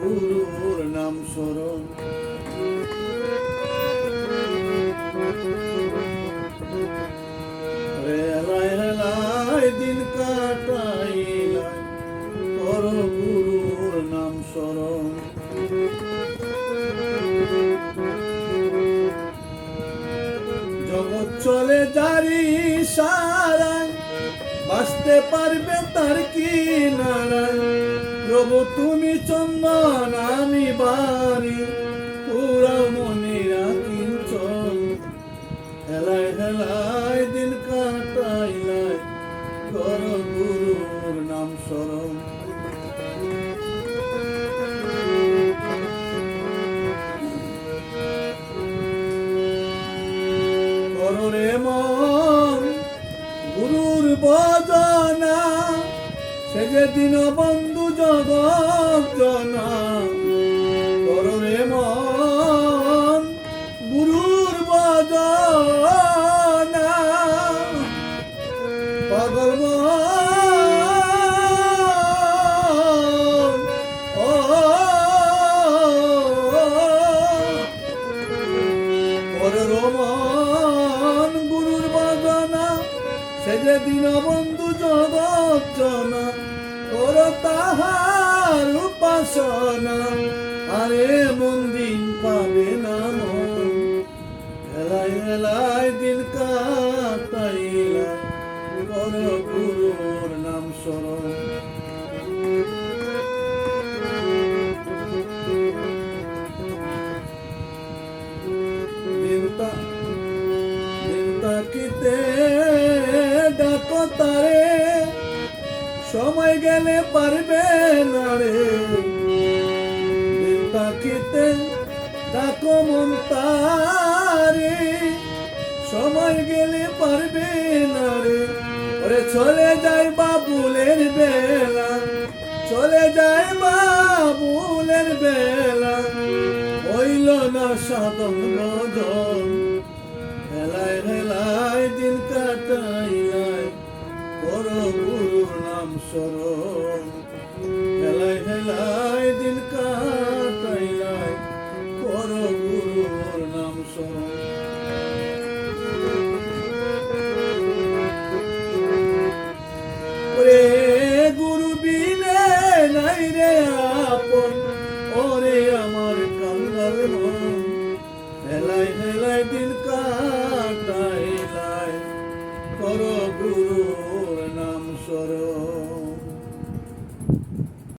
গুরুর নাম স্মরণ দিন কাটাইলাম কর গুরুর নাম স্মরণ জগৎ চলে জারি সারায়, বাঁচতে পারবে তার কি তুমি চন্দন, আমি বাড়ি পুরা মনিরা কিঞ্চন হেলায় হেলায় দিন কাটাইলায় কর গুরুর নাম স্মরণ। মন, গুরুর বদনা, সে যে দিন বন্ধু জনা। কররে মন গুরুর বদনা। পাগল মন গুরুর বাজনা সে যে দিন বন্ধু জগৎ জনা। তাহার উপাসনা, আরে মন্দির পাবে না মন। এলাই হেলায় দিন কাটাইলা কর গুরুর নাম স্মরণ। সময় গেলে পারবে না রে। দিনটা কিতে ডাকো মন তারে সময় গেলে পারবে না রে। ওরে চলে যায় বাবুলের বেলা। চলে যায় বাবুলের বেলা। হইল না সাধন ভজন। হেলায় হেলায় দিন কাটাইলায়। বড় গুরুর নাম স্মরণ। হেলাই হেলাই দিন কাটাইলাই। করো গুরুর নাম স্মরণ।